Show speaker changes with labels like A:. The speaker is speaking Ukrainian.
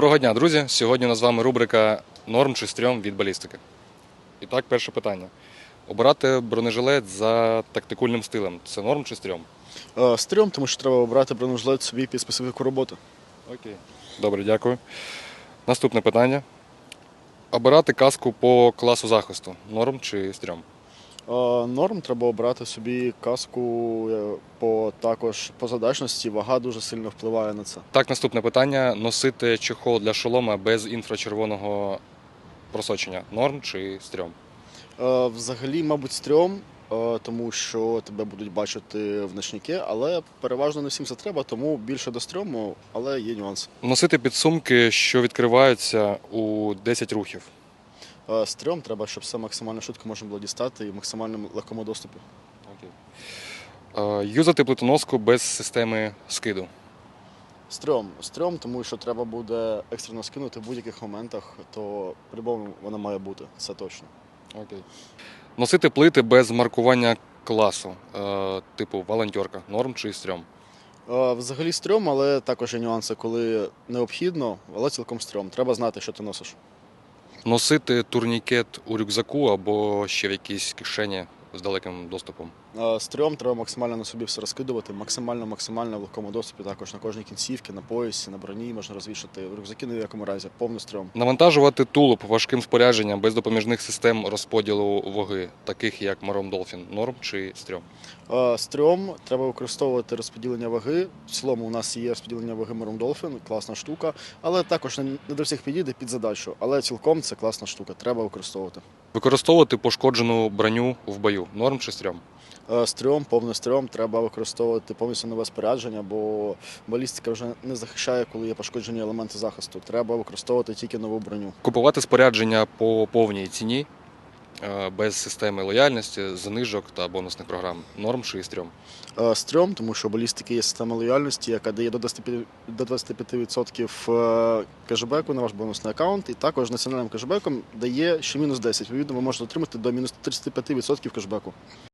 A: Доброго дня, друзі. Сьогодні у нас з вами рубрика Норм чи стрьом від балістики. І так, перше питання. Обирати бронежилет за тактикульним стилем це норм чи стрьом?
B: Е, Стрьом, тому що треба обрати бронежилет собі під специфіку роботи.
A: Окей. Добре, дякую. Наступне питання. Обирати каску по класу захисту. Норм чи стрьом?
B: Е, Норм треба обрати собі каску е, по також по задачності. Вага дуже сильно впливає на це.
A: Так, наступне питання. Носити чехол для шолома без інфрачервоного просочення. Норм чи стрьом?
B: Е, Взагалі, мабуть, стрьом, тому що тебе будуть бачити в ночники, але переважно не всім це треба, тому більше до стрьому, але є нюанси.
A: Носити підсумки, що відкриваються у 10 рухів.
B: Е, Стрьом треба, щоб все максимально швидко можна було дістати і в максимально легкому доступі.
A: Окей. Е, Юзати плитоноску без системи скиду.
B: Стрьом, стрьом, тому що треба буде екстрено скинути в будь-яких моментах, то по-любому вона має бути, це точно.
A: Окей. Носити плити без маркування класу, е, типу волонтерка. Норм чи стрьом.
B: Е, Взагалі стрьом, але також є нюанси, коли необхідно, але цілком стрьом. Треба знати, що ти носиш.
A: Носити турнікет у рюкзаку або ще в якійсь кишені з далеким доступом.
B: Е, Стрьом треба максимально на собі все розкидувати, максимально, максимально в легкому доступі, також на кожній кінцівці, на поясі, на броні можна розвішати. Рюкзаки ні в якому разі, повний стрьом.
A: Навантажувати тулуб важким спорядженням без допоміжних систем розподілу ваги, таких як Маром Долфін. Норм чи стрьом.
B: Е, Стрьом треба використовувати розподілення ваги. В цілому у нас є розподілення ваги Маром Dolphin, класна штука, але також не не до всіх підійде під задачу. Але цілком це класна штука, треба використовувати.
A: Використовувати пошкоджену броню в бою. Норм чи стрьом.
B: Е, Стрьом, повний стрьом, треба використовувати повністю нове спорядження, бо балістика вже не захищає, коли є пошкоджені елементи захисту. Треба використовувати тільки нову броню.
A: Купувати спорядження по повній ціні без системи лояльності, знижок та бонусних програм. Норм чи стрьом.
B: Е, Стрьом, тому що балістики є система лояльності, яка дає до 25%, до 25% е, кешбеку на ваш бонусний аккаунт, і також національним кешбеком дає ще мінус 10. Відповідно, ви можете отримати до мінус 35% кешбеку.